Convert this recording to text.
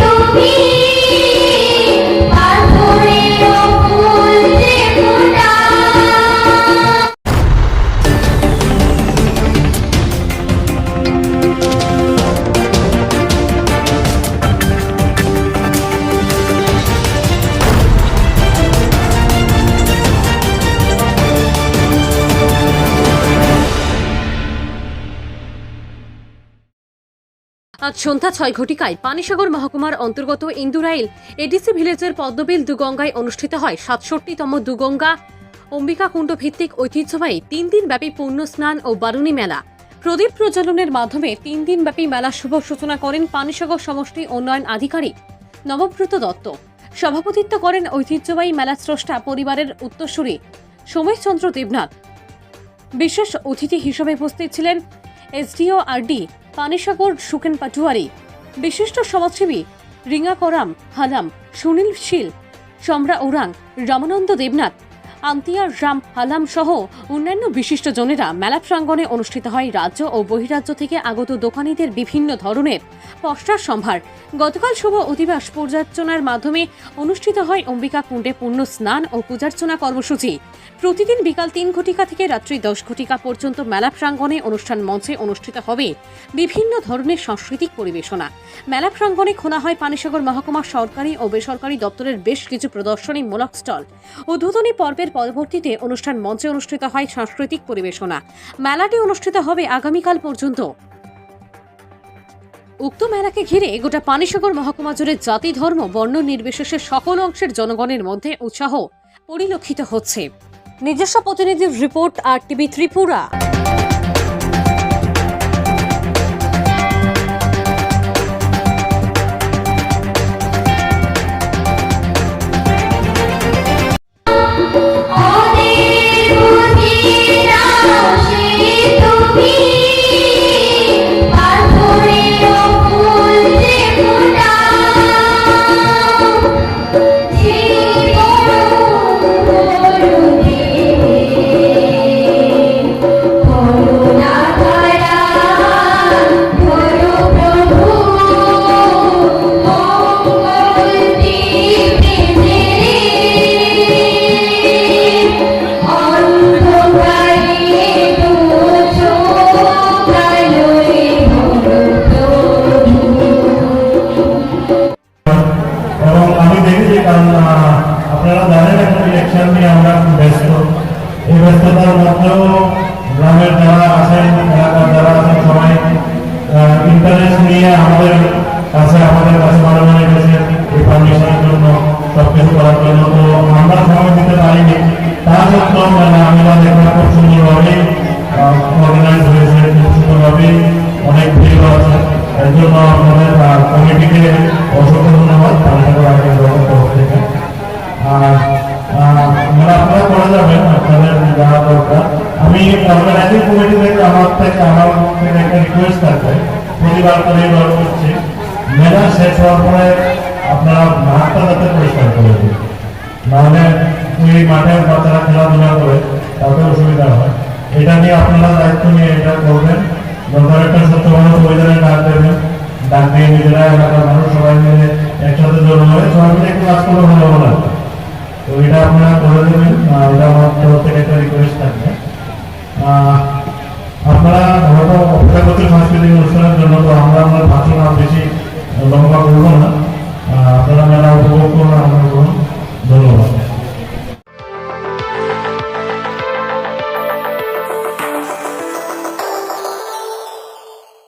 তুমি। আজ সন্ধ্যা ছয় ঘটিকায় পানিসাগর মহকুমার অন্তর্গত ইন্দুরাইল এডিসি ভিলেজের পদ্মবিল দুগঙ্গায় অনুষ্ঠিত হয় সাতষট্টিতম দুগঙ্গা অম্বিকা কুণ্ড ভিত্তিক ঐতিহ্যবাহী তিন দিন ব্যাপী পূর্ণ স্নান ও বারুণী মেলা। প্রদীপ প্রজ্বলনের মাধ্যমে তিন দিন ব্যাপী মেলা শুভ সূচনা করেন পানিসাগর সমষ্টি উন্নয়ন আধিকারিক নবব্রত দত্ত। সভাপতিত্ব করেন ঐতিহ্যবাহী মেলা স্রষ্টা পরিবারের উত্তরসূরি সোমেশচন্দ্র দেবনাথ। বিশেষ অতিথি হিসেবে উপস্থিত ছিলেন এসডিও আরডি পানিসাগর সুকেন পাটুয়ারি বিশিষ্ট সমাজসেবী রিঙা করাম হালাম সুনীল শীল সম্রা ওরাং রামানন্দ দেবনাথ আন্তিয়ার রাম, হালাম সহ অন্যান্য বিশিষ্ট জনেরা মেলা প্রাঙ্গণে অনুষ্ঠিত হয় রাজ্য ও বহিরাজ্য থেকে আগত দোকানীদের বিভিন্ন ধরনের পশ্চার সম্ভার। গতকাল শুভ অধিবাস পূজার্চনার মাধ্যমে অনুষ্ঠিত হয় অম্বিকা কুণ্ডে পূর্ণ স্নান ও পূজার্চনা কর্মসূচি। প্রতিদিন বিকাল তিন ঘটিকা থেকে রাত্রি দশ ঘটিকা পর্যন্ত মেলা প্রাঙ্গণে অনুষ্ঠান মঞ্চে অনুষ্ঠিত হবে বিভিন্ন ধরনের সাংস্কৃতিক পরিবেশনা। মেলা প্রাঙ্গণে খোলা হয় পানিসাগর মহকুমা সরকারি ও বেসরকারি দপ্তরের বেশ কিছু প্রদর্শনীমূলক স্টল। উদ্বোধনী পর্বের পরবর্তীতে অনুষ্ঠান মঞ্চে অনুষ্ঠিত হয় সাংস্কৃতিক পরিবেশনা। মেলাটি অনুষ্ঠিত হবে আগামীকাল পর্যন্ত। উক্ত মেলাকে ঘিরে গোটা পানিসাগর মহকুমা জুড়ে জাতি, ধর্ম, বর্ণ নির্বিশেষে সকল অংশের জনগণের মধ্যে উৎসাহ পরিলক্ষিত হচ্ছে। নিজস্ব প্রতিনিধির রিপোর্ট আর টিভি ত্রিপুরা। আপনারা জানেন এখন ইলেকশন নিয়ে আমরা ব্যস্ত। এই ব্যস্ততার মধ্যেও গ্রামের যারা আছেন, এলাকার যারা আছেন, সবাই ইন্টারেস্ট নিয়ে আমাদের কাছে আমাদের কাছে মানে মনে গেছে এই ফাউন্ডেশনের জন্য, সবকিছু করার জন্য। তো আমরা সময় দিতে পারিনি। তা সত্ত্বেও মানে আমরা দেখলাম খুব সুন্দরভাবে আমার থেকে আমার থেকে একটা রিকোয়েস্ট থাকবে প্রতিবার করে এবার করছি। মেলা শেষ হওয়ার পরে আপনারা মাঠটা যাতে পরিষ্কার করে দিন। নাহলে ওই মাঠে বাচ্চারা খেলাধুলা করে তাতে অসুবিধা হয়। এটা নিয়ে আপনারা দায়িত্ব নিয়ে এটা করবেন। দরকার একটা সত্য মানুষ পরিবারে ডাক দেবেন। ডাক দিয়ে নিজেরা এলাকার মানুষ সবাই মিলে একসাথে জড়ো হয়ে সবাই মিলে একটু কাজ করলে ভালো হবে তো এটা আপনারা করে দেবেন। এটা আমার তরফ থেকে একটা রিকোয়েস্ট